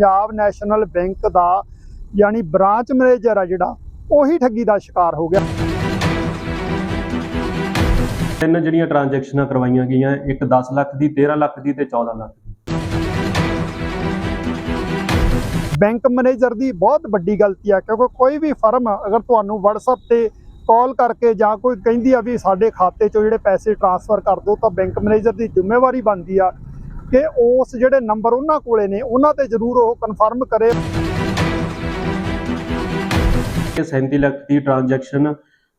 Punjab national bank ਦਾ ਯਾਨੀ branch manager ਆ ਜਿਹੜਾ ਉਹੀ ਠੱਗੀ ਦਾ ਸ਼ਿਕਾਰ ਹੋ ਗਿਆ। ਤਿੰਨ ਜਿਹੜੀਆਂ ਟ੍ਰਾਂਜੈਕਸ਼ਨਾਂ ਕਰਵਾਈਆਂ ਗਈਆਂ ਇੱਕ 10 ਲੱਖ ਦੀ 13 ਲੱਖ ਦੀ ਤੇ 14 ਲੱਖ ਦੀ। ਬੈਂਕ ਮੈਨੇਜਰ ਦੀ ਬਹੁਤ ਵੱਡੀ ਗਲਤੀ ਹੈ ਕਿਉਂਕਿ ਕੋਈ ਵੀ ਫਰਮ ਅਗਰ ਤੁਹਾਨੂੰ WhatsApp ਤੇ ਕਾਲ ਕਰਕੇ ਜਾਂ ਕੋਈ ਕਹਿੰਦੀ ਆ ਵੀ ਸਾਡੇ ਖਾਤੇ 'ਚੋਂ ਜਿਹੜੇ ਪੈਸੇ ਟ੍ਰਾਂਸਫਰ ਕਰ ਦਿਓ ਤਾਂ ਬੈਂਕ ਮੈਨੇਜਰ ਦੀ ਜ਼ਿੰਮੇਵਾਰੀ ਬਣਦੀ ਆ। ਕਿ ਉਸ ਜਿਹੜੇ ਨੰਬਰ ਉਹਨਾਂ ਕੋਲੇ ਨੇ ਉਹਨਾਂ ਤੇ ਜ਼ਰੂਰ ਉਹ ਕਨਫਰਮ ਕਰੇ। ਇਹ 37 ਲੱਖ ਦੀ ਟ੍ਰਾਂਜੈਕਸ਼ਨ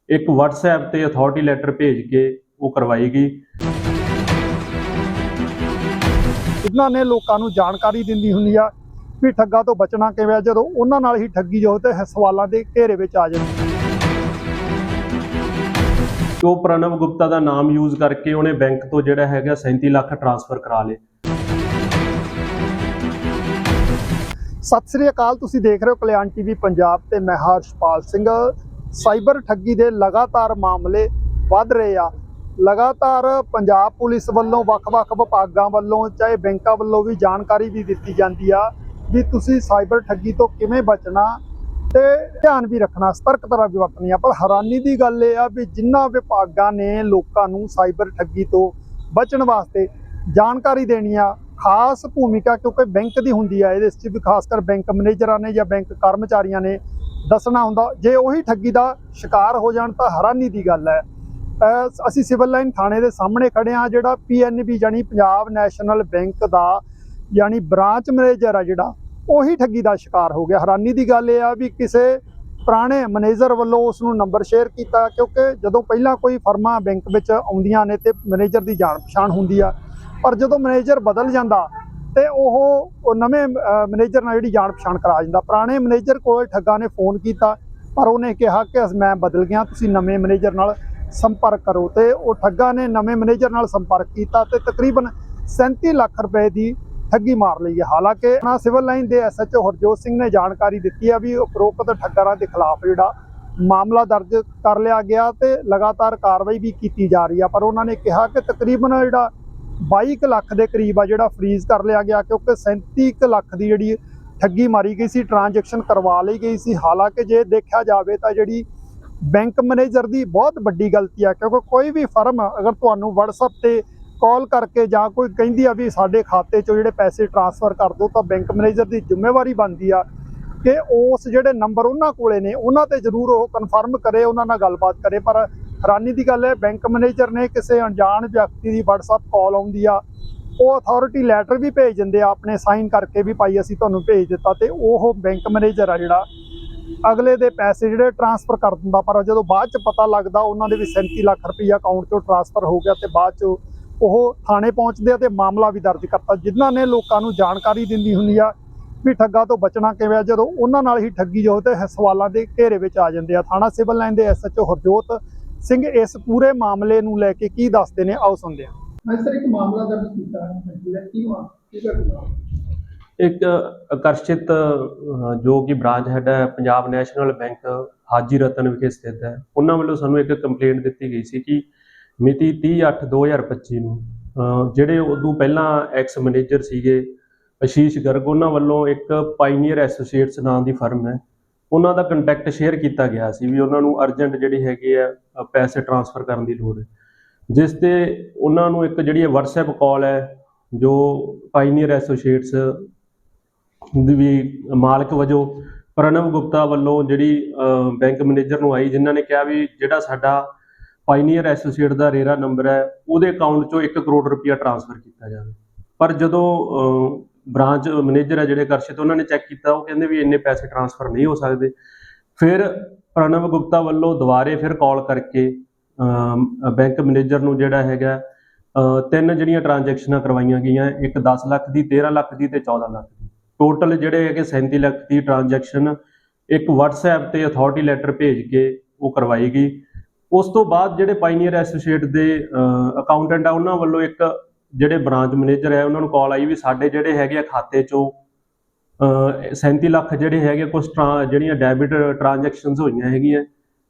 ਇੱਕ WhatsApp ਤੇ ਅਥਾਰਟੀ ਲੈਟਰ ਭੇਜ ਕੇ ਉਹ ਕਰਵਾਈ ਗਈ। ਇਹਨਾਂ ਨੇ ਲੋਕਾਂ ਨੂੰ ਜਾਣਕਾਰੀ ਦਿੰਦੀ ਹੁੰਦੀ ਆ ਵੀ ਠੱਗਾ ਤੋਂ ਬਚਣਾ ਕਿਵੇਂ ਆ ਜਦੋਂ ਉਹਨਾਂ ਨਾਲ ਹੀ ਠੱਗੀ ਜੋ ਤੇ ਸਵਾਲਾਂ ਦੇ ਘੇਰੇ ਵਿੱਚ ਆ ਜਾਂਦੀ ਉਹ ਪ੍ਰਣਵ ਗੁਪਤਾ ਦਾ ਨਾਮ ਯੂਜ਼ ਕਰਕੇ ਉਹਨੇ ਬੈਂਕ ਤੋਂ ਜਿਹੜਾ ਹੈਗਾ 37 ਲੱਖ ਟ੍ਰਾਂਸਫਰ ਕਰਾ ਲਏ। ਸਤਿ ਸ੍ਰੀ ਅਕਾਲ, ਤੁਸੀਂ ਦੇਖ ਰਹੇ ਹੋ ਕਲਿਆਣ ਟੀਵੀ ਪੰਜਾਬ ਤੇ ਮੈਂ ਹਰਸ਼ਪਾਲ ਸਿੰਘ। ਸਾਈਬਰ ਠੱਗੀ ਦੇ ਲਗਾਤਾਰ ਮਾਮਲੇ ਵੱਧ ਰਹੇ ਆ। ਲਗਾਤਾਰ ਪੰਜਾਬ ਪੁਲਿਸ ਵੱਲੋਂ ਵੱਖ-ਵੱਖ ਵਿਭਾਗਾਂ ਵੱਲੋਂ, ਚਾਹੇ ਬੈਂਕਾਂ ਵੱਲੋਂ ਵੀ ਜਾਣਕਾਰੀ ਵੀ ਦਿੱਤੀ ਜਾਂਦੀ ਆ ਵੀ ਤੁਸੀਂ ਸਾਈਬਰ ਠੱਗੀ ਤੋਂ ਕਿਵੇਂ ਬਚਣਾ ਤੇ ਧਿਆਨ ਵੀ ਰੱਖਣਾ ਸਤਰਕਤਾ ਵੀ ਵਰਤਣੀ ਆ। ਪਰ ਹੈਰਾਨੀ ਦੀ ਗੱਲ ਇਹ ਆ ਵੀ ਜਿਨ੍ਹਾਂ ਵਿਭਾਗਾਂ ਨੇ ਲੋਕਾਂ ਨੂੰ ਸਾਈਬਰ ਠੱਗੀ ਤੋਂ ਬਚਣ ਵਾਸਤੇ ਜਾਣਕਾਰੀ ਦੇਣੀ ਆ, ਖਾਸ ਭੂਮਿਕਾ ਕਿਉਂਕਿ ਬੈਂਕ ਦੀ ਹੁੰਦੀ ਆ, ਇਹਦੇ ਵਿੱਚ ਵੀ ਖਾਸ ਕਰ ਬੈਂਕ ਮੈਨੇਜਰਾਂ ਨੇ ਜਾਂ ਬੈਂਕ ਕਰਮਚਾਰੀਆਂ ਨੇ ਦੱਸਣਾ ਹੁੰਦਾ, ਜੇ ਉਹੀ ਠੱਗੀ ਦਾ ਸ਼ਿਕਾਰ ਹੋ ਜਾਣ ਤਾਂ ਹੈਰਾਨੀ ਦੀ ਗੱਲ ਹੈ। ਅਸੀਂ ਸਿਵਲ ਲਾਈਨ ਥਾਣੇ ਦੇ ਸਾਹਮਣੇ ਖੜੇ ਆ ਜਿਹੜਾ ਪੀਐਨਬੀ ਜਾਨੀ ਪੰਜਾਬ ਨੈਸ਼ਨਲ ਬੈਂਕ ਦਾ, ਯਾਨੀ ਬ੍ਰਾਂਚ ਮੈਨੇਜਰ ਆ ਜਿਹੜਾ ਉਹੀ ਠੱਗੀ ਦਾ ਸ਼ਿਕਾਰ ਹੋ ਗਿਆ। ਹੈਰਾਨੀ ਦੀ ਗੱਲ ਇਹ ਆ ਵੀ ਕਿਸੇ ਪੁਰਾਣੇ ਮੈਨੇਜਰ ਵੱਲੋਂ ਉਸ ਨੂੰ ਨੰਬਰ ਸ਼ੇਅਰ ਕੀਤਾ ਕਿਉਂਕਿ ਜਦੋਂ ਪਹਿਲਾਂ ਕੋਈ ਫਰਮਾਂ ਬੈਂਕ ਵਿੱਚ ਆਉਂਦੀਆਂ ਨੇ ਤੇ ਮੈਨੇਜਰ ਦੀ ਜਾਣ ਪਛਾਣ ਹੁੰਦੀ ਆ, ਪਰ ਜਦੋਂ ਮੈਨੇਜਰ ਬਦਲ ਜਾਂਦਾ ਤੇ ਉਹ ਨਵੇਂ ਮੈਨੇਜਰ ਨਾਲ ਜਿਹੜੀ ਜਾਣ ਪਛਾਣ ਕਰਾ ਜਾਂਦਾ ਪੁਰਾਣੇ ਮੈਨੇਜਰ ਕੋਲ ਠੱਗਾ ਨੇ ਫੋਨ ਕੀਤਾ, ਪਰ ਉਹਨੇ ਕਿਹਾ ਕਿ ਅਸ- ਮੈਂ ਬਦਲ ਗਿਆ, ਤੁਸੀਂ ਨਵੇਂ ਮੈਨੇਜਰ ਨਾਲ ਸੰਪਰਕ ਕਰੋ। ਤੇ ਉਹ ਠੱਗਾ ਨੇ ਨਵੇਂ ਮੈਨੇਜਰ ਨਾਲ ਸੰਪਰਕ ਕੀਤਾ ਤੇ ਤਕਰੀਬਨ 37 ਲੱਖ ਰੁਪਏ ਦੀ ਠੱਗੀ ਮਾਰ ਲਈ ਹੈ। ਹਾਲਾਂਕਿ ਨਾ ਸਿਵਲ ਲਾਈਨ ਦੇ ਐਸਐਚਓ ਹਰਜੋਤ ਸਿੰਘ ਨੇ ਜਾਣਕਾਰੀ ਦਿੱਤੀ ਹੈ ਵੀ ਉਪਰੋਕਤ ਠੱਗਰਾਂ ਦੇ ਖਿਲਾਫ ਜਿਹੜਾ ਮਾਮਲਾ ਦਰਜ ਕਰ ਲਿਆ ਗਿਆ ਤੇ ਲਗਾਤਾਰ ਕਾਰਵਾਈ ਵੀ ਕੀਤੀ ਜਾ ਰਹੀ ਆ ਪਰ ਉਹਨਾਂ ਨੇ ਕਿਹਾ ਕਿ ਤਕਰੀਬਨ ਜਿਹੜਾ 22 ਕੁ ਲੱਖ ਦੇ ਕਰੀਬ ਆ ਜਿਹੜਾ ਫਰੀਜ਼ ਕਰ ਲਿਆ ਗਿਆ, ਕਿਉਂਕਿ 37 ਕੁ ਲੱਖ ਦੀ ਜਿਹੜੀ ਠੱਗੀ ਮਾਰੀ ਗਈ ਸੀ ਟ੍ਰਾਂਜੈਕਸ਼ਨ ਕਰਵਾ ਲਈ ਗਈ ਸੀ। ਹਾਲਾਂਕਿ ਜੇ ਦੇਖਿਆ ਜਾਵੇ ਤਾਂ ਜਿਹੜੀ ਬੈਂਕ ਮੈਨੇਜਰ ਦੀ ਬਹੁਤ ਵੱਡੀ ਗਲਤੀ ਆ, ਕਿਉਂਕਿ ਕੋਈ ਵੀ ਫਰਮ ਅਗਰ ਤੁਹਾਨੂੰ WhatsApp ਤੇ ਕਾਲ ਕਰਕੇ ਜਾਂ ਕੋਈ ਕਹਿੰਦੀ ਆ ਵੀ ਸਾਡੇ ਖਾਤੇ 'ਚੋਂ ਜਿਹੜੇ ਪੈਸੇ ਟ੍ਰਾਂਸਫਰ ਕਰ ਦਿਓ ਤਾਂ ਬੈਂਕ ਮੈਨੇਜਰ ਦੀ ਜ਼ਿੰਮੇਵਾਰੀ ਬਣਦੀ ਆ ਕਿ ਉਸ ਜਿਹੜੇ ਨੰਬਰ ਉਹਨਾਂ ਕੋਲੇ ਨੇ, ਉਹਨਾਂ ਤੇ ਜ਼ਰੂਰ ਉਹ ਕਨਫਰਮ ਕਰੇ, ਉਹਨਾਂ ਨਾਲ ਗੱਲਬਾਤ ਕਰੇ। ਪਰ ਹੈਰਾਨੀ ਦੀ ਗੱਲ ਹੈ, ਬੈਂਕ ਮੈਨੇਜਰ ਨੇ ਕਿਸੇ ਅਣਜਾਣ ਵਿਅਕਤੀ ਦੀ WhatsApp ਕਾਲ ਆਉਂਦੀ ਆ, ਉਹ ਅਥਾਰਟੀ ਲੈਟਰ ਵੀ ਭੇਜ ਦਿੰਦੇ ਆ ਆਪਣੇ ਸਾਈਨ ਕਰਕੇ ਵੀ ਭਾਈ ਅਸੀਂ ਤੁਹਾਨੂੰ ਭੇਜ ਦਿੱਤਾ ਤੇ ਉਹ ਬੈਂਕ ਮੈਨੇਜਰ ਆ ਜਿਹੜਾ, ਅਗਲੇ ਦੇ ਪੈਸੇ ਜਿਹੜੇ ਟ੍ਰਾਂਸਫਰ ਕਰ ਦਿੰਦਾ। ਪਰ ਜਦੋਂ ਬਾਅਦ ਚ ਪਤਾ ਲੱਗਦਾ, ਉਹਨਾਂ ਦੇ ਵੀ 37 ਲੱਖ ਰੁਪਈਆ ਅਕਾਊਂਟ ਚੋਂ ਟ੍ਰਾਂਸਫਰ ਹੋ ਗਿਆ ਤੇ ਬਾਅਦ ਚ ਉਹ ਥਾਣੇ ਪਹੁੰਚਦੇ ਆ ਤੇ ਮਾਮਲਾ ਵੀ ਦਰਜ ਕਰਤਾ। ਜਿਨ੍ਹਾਂ ਨੇ ਲੋਕਾਂ ਨੂੰ ਜਾਣਕਾਰੀ ਦਿੰਦੀ ਹੁੰਦੀ ਆ ਵੀ ਠੱਗਾ ਤੋਂ ਬਚਣਾ ਕਿਵੇਂ ਆ ਜਦੋਂ ਉਹਨਾਂ ਨਾਲ ਹੀ ਠੱਗੀ ਜੋ ਤੇ ਸਵਾਲਾਂ ਦੇ ਘੇਰੇ ਵਿੱਚ ਆ ਜਾਂਦੇ ਆ। ਥਾਣਾ ਸਿਵਲ ਲਾਈਨ ਦੇ ਐਸਐਚਓ ਹਰਜੋਤ ਸਿੰਘ ਇਸ ਪੂਰੇ ਮਾਮਲੇ ਨੂੰ ਲੈ ਕੇ ਕੀ ਦੱਸਦੇ ਨੇ ਆਓ ਸੁਣਦੇ ਮੈਂ ਸਰ ਇੱਕ ਮਾਮਲਾ ਦਰਜ ਕੀਤਾ। ਹੈ ਠੱਗੀ ਦਾ ਕੀ ਮਾਮਲਾ ਕੀ ਘਟਨਾ? ਇੱਕ ਆਕਰਸ਼ਿਤ ਜੋ ਕਿ ਬ੍ਰਾਂਚ ਹੈਡ ਹੈ ਪੰਜਾਬ ਨੈਸ਼ਨਲ ਬੈਂਕ ਹਾਜੀ ਰਤਨ ਵਿਖੇ ਸਥਿਤ ਹੈ। ਉਹਨਾਂ ਵੱਲੋਂ ਸਾਨੂੰ ਇੱਕ ਕੰਪਲੇਂਟ ਦਿੱਤੀ ਗਈ ਸੀ ਕਿ ਮਿਤੀ 30/8/2025 ਨੂੰ ਜਿਹੜੇ ਉਦੋਂ ਪਹਿਲਾਂ ਐਕਸ ਮੈਨੇਜਰ ਸੀਗੇ, ਅਸ਼ੀਸ਼ ਗਰਗ, ਉਹਨਾਂ ਵੱਲੋਂ ਇੱਕ ਪਾਈਨੀਅਰ ਐਸੋਸੀਏਟਸ ਨਾਂ ਦੀ ਫਰਮ ਹੈ। ਉਹਨਾਂ ਦਾ ਕੰਟੈਕਟ ਸ਼ੇਅਰ ਕੀਤਾ ਗਿਆ ਸੀ ਵੀ ਉਹਨਾਂ ਨੂੰ ਅਰਜੈਂਟ ਜਿਹੜੀ ਹੈਗੀ ਆ ਪੈਸੇ ਟ੍ਰਾਂਸਫਰ ਕਰਨ ਦੀ ਲੋੜ ਹੈ। ਜਿਸ ਤੇ ਉਹਨਾਂ ਨੂੰ ਇੱਕ ਜਿਹੜੀ WhatsApp ਕਾਲ ਹੈ, ਜੋ ਪਾਈਨੀਅਰ ਐਸੋਸੀਏਟਸ ਵੀ ਮਾਲਕ ਵਜੋਂ ਪ੍ਰਣਵ ਗੁਪਤਾ ਵੱਲੋਂ ਜਿਹੜੀ ਬੈਂਕ ਮੈਨੇਜਰ ਨੂੰ ਆਈ, ਜਿਨ੍ਹਾਂ ਨੇ ਕਿਹਾ ਵੀ ਜਿਹੜਾ ਸਾਡਾ ਪਾਈਨੀਅਰ ਐਸੋਸੀਏਟ ਦਾ ਰੇਰਾ ਨੰਬਰ ਹੈ, ਉਹਦੇ ਅਕਾਊਂਟ ਚੋਂ 1 ਕਰੋੜ ਰੁਪਇਆ ਟ੍ਰਾਂਸਫਰ ਕੀਤਾ ਜਾਵੇ। ਪਰ ਜਦੋਂ ਬ੍ਰਾਂਚ ਮੈਨੇਜਰ ਹੈ ਜਿਹੜੇ ਕਰਸ਼ਿਤ ਉਹਨਾਂ ਨੇ ਚੈੱਕ ਕੀਤਾ, ਉਹ ਕਹਿੰਦੇ ਵੀ ਇੰਨੇ ਪੈਸੇ ਟ੍ਰਾਂਸਫਰ ਨਹੀਂ ਹੋ ਸਕਦੇ। ਫਿਰ ਪ੍ਰਣਵ ਗੁਪਤਾ ਵੱਲੋਂ ਦੁਬਾਰੇ ਫਿਰ ਕਾਲ ਕਰਕੇ ਬੈਂਕ ਮੈਨੇਜਰ ਨੂੰ ਜਿਹੜਾ ਹੈਗਾ ਤਿੰਨ ਜਿਹੜੀਆਂ ਟ੍ਰਾਂਜੈਕਸ਼ਨਾਂ ਕਰਵਾਈਆਂ ਗਈਆਂ, ਇੱਕ 10 ਲੱਖ ਦੀ 13 ਲੱਖ ਦੀ ਤੇ 14 ਲੱਖ ਦੀ। ਟੋਟਲ ਜਿਹੜੇ ਹੈਗੇ 37 ਲੱਖ ਦੀ ਟ੍ਰਾਂਜੈਕਸ਼ਨ ਇੱਕ WhatsApp ਤੇ ਅਥਾਰਟੀ ਲੈਟਰ ਭੇਜ ਕੇ ਉਹ ਕਰਵਾਈ ਗਈ। ਉਸ ਤੋਂ ਬਾਅਦ ਜਿਹੜੇ ਪਾਈਨੀਅਰ ਐਸੋਸੀਏਟ ਦੇ ਅਕਾਊਂਟੈਂਟ ਆ ਉਹਨਾਂ ਵੱਲੋਂ ਇੱਕ ਜਿਹੜੇ ਬ੍ਰਾਂਚ ਮੈਨੇਜਰ ਹੈ ਉਹਨਾਂ ਨੂੰ ਕਾਲ ਆਈ ਵੀ ਸਾਡੇ ਜਿਹੜੇ ਹੈਗੇ ਆ ਖਾਤੇ ਚੋਂ ਅਹ, 37 ਲੱਖ ਜਿਹੜੇ ਹੈਗੇ ਕੁਝ ਜਿਹੜੀਆਂ ਡੈਬਿਟ ਟ੍ਰਾਂਜੈਕਸ਼ਨਸ ਹੋਈਆਂ ਹੈਗੀਆਂ।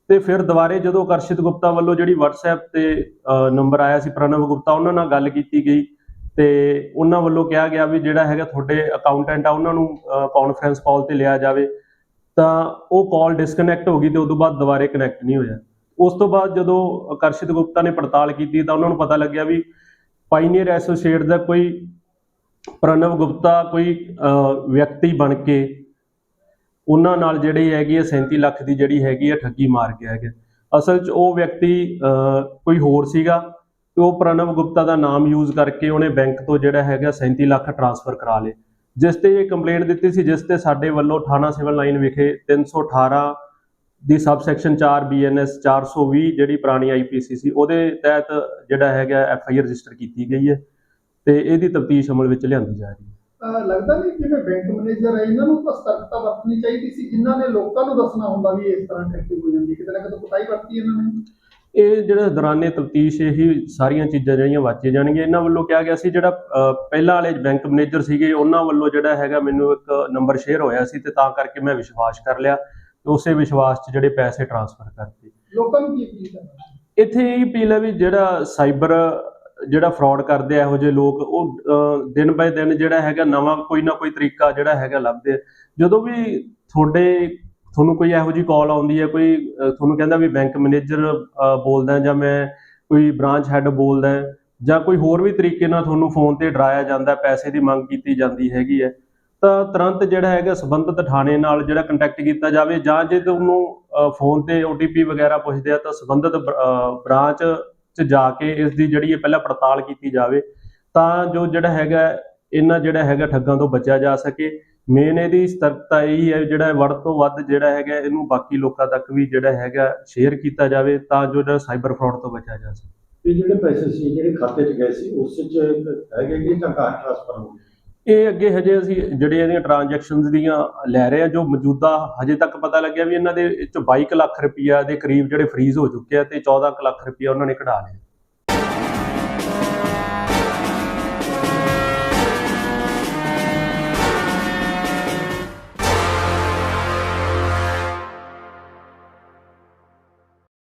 ਤੇ ਫਿਰ ਦੁਬਾਰੇ ਜਦੋਂ ਕਰਸ਼ਿਤ ਗੁਪਤਾ ਵੱਲੋਂ ਜਿਹੜੀ WhatsApp ਤੇ ਨੰਬਰ ਆਇਆ ਸੀ ਪ੍ਰਣਵ ਗੁਪਤਾ ਉਹਨਾਂ ਨਾਲ ਗੱਲ ਕੀਤੀ ਗਈ। ਤੇ ਉਹਨਾਂ ਵੱਲੋਂ ਕਿਹਾ ਗਿਆ ਵੀ ਜਿਹੜਾ ਹੈਗਾ ਤੁਹਾਡੇ ਅਕਾਊਂਟੈਂਟ ਆ ਉਹਨਾਂ ਨੂੰ ਕਾਨਫਰੰਸ ਕਾਲ ਤੇ ਲਿਆ ਜਾਵੇ। ਤਾਂ ਉਹ ਕਾਲ ਡਿਸਕਨੈਕਟ ਹੋ ਗਈ ਤੇ ਤੋਂ ਬਾਅਦ ਦੁਬਾਰੇ ਕਨੈਕਟ ਨਹੀਂ ਹੋਇਆ। ਉਸ ਤੋਂ ਬਾਅਦ ਜਦੋਂ ਆਕਰਸ਼ਿਤ ਗੁਪਤਾ ਨੇ ਪੜਤਾਲ ਕੀਤੀ ਤਾਂ ਉਹਨਾਂ ਨੂੰ ਪਤਾ ਲੱਗਿਆ ਵੀ ਪਾਈਨੀਅਰ ਐਸੋਸੀਏਟ ਦਾ ਕੋਈ ਪ੍ਰਣਵ ਗੁਪਤਾ ਕੋਈ ਵਿਅਕਤੀ ਬਣ ਕੇ ਉਹਨਾਂ ਨਾਲ ਜਿਹੜੀ ਹੈਗੀ ਹੈ 37 ਲੱਖ ਦੀ ਜਿਹੜੀ ਹੈਗੀ ਹੈ ਠੱਗੀ ਮਾਰ ਗਿਆ ਹੈਗਾ। ਅਸਲ 'ਚ ਉਹ ਵਿਅਕਤੀ ਕੋਈ ਹੋਰ ਸੀਗਾ ਤੇ ਉਹ ਪ੍ਰਣਵ ਗੁਪਤਾ ਦਾ ਨਾਮ ਯੂਜ਼ ਕਰਕੇ ਉਹਨੇ ਬੈਂਕ ਤੋਂ ਜਿਹੜਾ ਹੈਗਾ 37 ਲੱਖ ਟ੍ਰਾਂਸਫਰ ਕਰਾ ਲਏ। ਜਿਸ ਤੇ ਇਹ ਕੰਪਲੇਂਟ ਦਿੱਤੀ ਸੀ, ਜਿਸ ਤੇ ਸਾਡੇ ਵੱਲੋਂ ਥਾਣਾ ਸਿਵਲ ਲਾਈਨ ਵਿਖੇ 318 ਦੀ ਸਬਸੈਕਸ਼ਨ 4 ਬੀਐਨਐਸ 420 ਜਿਹੜੀ ਪੁਰਾਣੀ ਆਈਪੀਸੀ ਸੀ ਉਹਦੇ ਤਹਿਤ ਜਿਹੜਾ ਹੈਗਾ ਐਫਆਈਆਰ ਰਜਿਸਟਰ ਕੀਤੀ ਗਈ ਹੈ ਤੇ ਇਹਦੀ ਤਫਤੀਸ਼ ਅਮਲ ਵਿੱਚ ਲਿਆਂਦੀ ਜਾ ਰਹੀ ਹੈ। ਲੱਗਦਾ ਨਹੀਂ ਜਿਵੇਂ ਬੈਂਕ ਮੈਨੇਜਰ ਹੈ ਇਹਨਾਂ ਨੂੰ ਤਾਂ ਸਤਰਕਤਾ ਵਰਤਣੀ ਚਾਹੀਦੀ ਸੀ ਜਿਨ੍ਹਾਂ ਨੇ ਲੋਕਾਂ ਨੂੰ ਦੱਸਣਾ ਹੁੰਦਾ ਵੀ ਇਸ ਤਰ੍ਹਾਂ ਟੈਕਟਿਕ ਹੋ ਜਾਂਦੀ ਕਿਤੇ ਨਾ ਕਿਤੇ ਕੁਤਾਈ ਵਰਤੀ ਇਹਨਾਂ ਨੇ। ਇਹ ਜਿਹੜਾ ਦੌਰਾਨੇ ਤਫਤੀਸ਼ ਇਹੀ ਸਾਰੀਆਂ ਚੀਜ਼ਾਂ ਜਿਹੜੀਆਂ ਵਾਚੀਆਂ ਜਾਣਗੀਆਂ। ਇਹਨਾਂ ਵੱਲੋਂ ਕਿਹਾ ਗਿਆ ਸੀ ਜਿਹੜਾ ਪਹਿਲਾਂ ਵਾਲੇ ਬੈਂਕ ਮੈਨੇਜਰ ਸੀਗੇ ਉਹਨਾਂ ਵੱਲੋਂ ਜਿਹੜਾ ਹੈਗਾ ਮੈਨੂੰ ਇੱਕ ਨੰਬਰ ਸ਼ੇਅਰ ਹੋਇਆ ਸੀ ਤੇ ਤਾਂ ਕਰਕੇ ਮੈਂ ਵਿਸ਼ਵਾਸ ਕਰ ਲਿਆ। ਉਸੇ ਵਿਸ਼ਵਾਸ 'ਚ ਜਿਹੜੇ ਪੈਸੇ ਟ੍ਰਾਂਸਫਰ ਕਰਤੇ। ਲੋਕਾਂ ਨੂੰ ਕੀ ਅਪੀਲ ਕਰਨਾ ਇੱਥੇ ਇਹ ਅਪੀਲ ਹੈ ਵੀ ਜਿਹੜਾ ਸਾਈਬਰ ਜਿਹੜਾ ਫਰਾਡ ਕਰਦੇ ਆ ਇਹੋ ਜਿਹੇ ਲੋਕ ਉਹ ਦਿਨ ਬਾਏ ਦਿਨ ਜਿਹੜਾ ਹੈਗਾ ਨਵਾਂ ਕੋਈ ਨਾ ਕੋਈ ਤਰੀਕਾ ਜਿਹੜਾ ਹੈਗਾ ਲੱਭਦੇ ਜਦੋਂ ਵੀ ਤੁਹਾਡੇ ਤੁਹਾਨੂੰ ਕੋਈ ਇਹੋ ਜਿਹੀ ਕਾਲ ਆਉਂਦੀ ਹੈ ਕੋਈ ਤੁਹਾਨੂੰ ਕਹਿੰਦਾ ਵੀ ਬੈਂਕ ਮੈਨੇਜਰ ਬੋਲਦਾ ਜਾਂ ਮੈਂ ਕੋਈ ਬ੍ਰਾਂਚ ਹੈੱਡ ਬੋਲਦਾ ਜਾਂ ਕੋਈ ਹੋਰ ਵੀ ਤਰੀਕੇ ਨਾਲ ਤੁਹਾਨੂੰ ਫੋਨ ਤੇ ਡਰਾਇਆ ਜਾਂਦਾ ਪੈਸੇ ਦੀ ਮੰਗ ਕੀਤੀ ਜਾਂਦੀ ਹੈਗੀ ਹੈ ਤਾਂ ਤੁਰੰਤ ਜਿਹੜਾ ਹੈਗਾ ਸੰਬੰਧਿਤ ਥਾਣੇ ਨਾਲ ਜਿਹੜਾ ਕੰਟੈਕਟ ਕੀਤਾ ਜਾਵੇ ਜਾਂ ਜੇ ਤੁਹਾਨੂੰ ਫੋਨ ਤੇ OTP ਵਗੈਰਾ ਪੁੱਛਦੇ ਆ ਤਾਂ ਸੰਬੰਧਿਤ ਬ੍ਰਾਂਚ 'ਚ ਜਾ ਕੇ ਇਸ ਦੀ ਜਿਹੜੀ ਪਹਿਲਾਂ ਪੜਤਾਲ ਕੀਤੀ ਜਾਵੇ ਤਾਂ ਜੋ ਜਿਹੜਾ ਹੈਗਾ ਇਹਨਾਂ ਜਿਹੜਾ ਹੈਗਾ ਠੱਗਾਂ ਤੋਂ ਬਚਿਆ ਜਾ ਸਕੇ। ਮੇਨ ਇਹਦੀ ਸਤਰਕਤਾ ਇਹੀ ਹੈ ਜਿਹੜਾ ਵੱਧ ਤੋਂ ਵੱਧ ਜਿਹੜਾ ਹੈਗਾ ਇਹਨੂੰ ਬਾਕੀ ਲੋਕਾਂ ਤੱਕ ਵੀ ਜਿਹੜਾ ਹੈਗਾ ਸ਼ੇਅਰ ਕੀਤਾ ਜਾਵੇ ਤਾਂ ਜੋ ਜਿਹੜਾ ਸਾਈਬਰ ਫਰਾਡ ਤੋਂ ਬਚਿਆ ਜਾ ਸਕੇ। ਇਹ ਜਿਹੜੇ ਪੈਸੇ ਸੀ, ਜਿਹੜੇ ਖਾਤੇ 'ਚ ਗਏ ਸੀ, ਉਸ 'ਚ ਹੈਗੇ ਕਿ ਜਾਂ ਘਰ ਟ੍ਰਾਂਸਫਰ ਹੋ ਗਏ? ਇਹ ਅੱਗੇ ਹਜੇ ਅਸੀਂ ਜਿਹੜੇ ਇਹਦੀਆਂ ਟ੍ਰਾਂਜੈਕਸ਼ਨਸ ਦੀਆਂ ਲੈ ਰਹੇ ਆ ਜੋ ਮੌਜੂਦਾ ਹਜੇ ਤੱਕ ਪਤਾ ਲੱਗਿਆ ਵੀ ਇਹਨਾਂ ਦੇ ਚ 22 ਕੁ ਲੱਖ ਰੁਪਈਆ ਦੇ ਕਰੀਬ ਜਿਹੜੇ ਫ੍ਰੀਜ਼ ਹੋ ਚੁੱਕੇ ਆ ਤੇ 14 ਕੁ ਲੱਖ ਰੁਪਈਆ ਉਹਨਾਂ ਨੇ ਕਢਾ ਲਿਆ